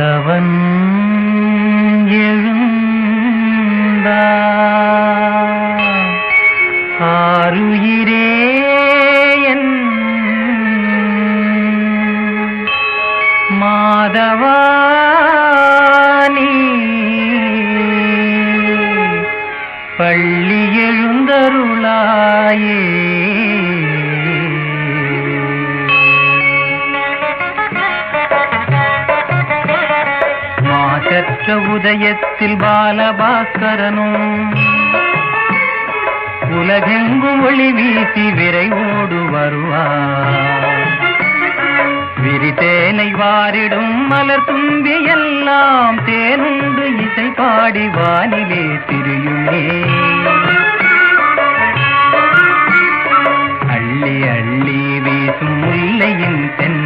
அவன் எழுந்தான் ஆறுயிரே மாதவானி பள்ளி எழுந்தருளாயே. மாசற்ற உதயத்தில் பாலபாஸ்கரனும் உலகெங்கும் ஒளி வீசி விரைவோடு வருவார். விரிதேனை வாரிடும் மலர் தும்பி எல்லாம் தேனுண்டு இசை பாடி வானிலே திரியுமே. அள்ளி அள்ளி வீசும் முல்லையின் தென்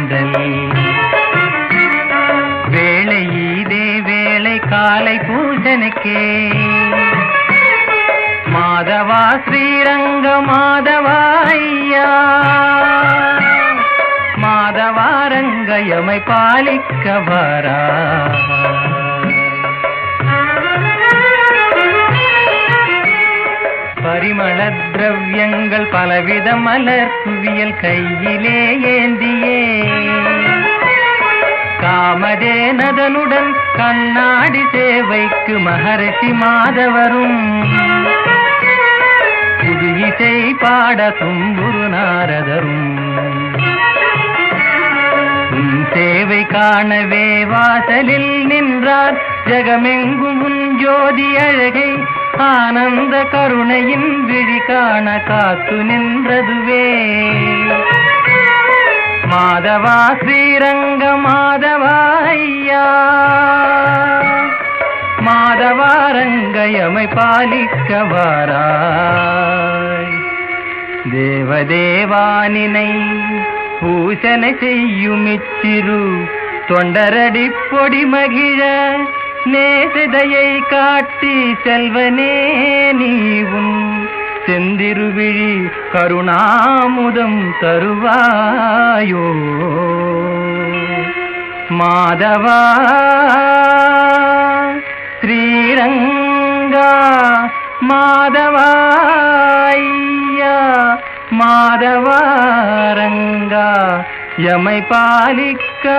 காலை பூஜனுக்கே. மாதவா ஸ்ரீரங்க மாதவா ஐயா மாதவா பாலிக்க வரா பரிமள திரவியங்கள் பலவித மலர் குவியல் கையிலே ஏந்தியே. காமதேனதனுடன் கண்ணாடி சேவைக்கு மகரிஷி மாதவரும். புது இசை பாட தும்புரு நாரதரும். சேவை காணவே வாசலில் நின்றார் ஜகமெங்கும் ஜோதி அழகை. ஆனந்த கருணையின் விழி காண காத்து நின்றதுவே. மாதவா ஸ்ரீரங்க மாத ரங்கயமை பாலிக்க வாராய் தேவதேவானினை பூசனை செய்யும் இச்சிறு தொண்டரடி பொடி மகிழ நேசதையை காட்டி செல்வனே நீவும். செந்திருவிழி கருணாமுதம் தருவாயோ. மாதவா மாதவாய்யா மாதவாரங்கா யமை பாலிக்கவாரா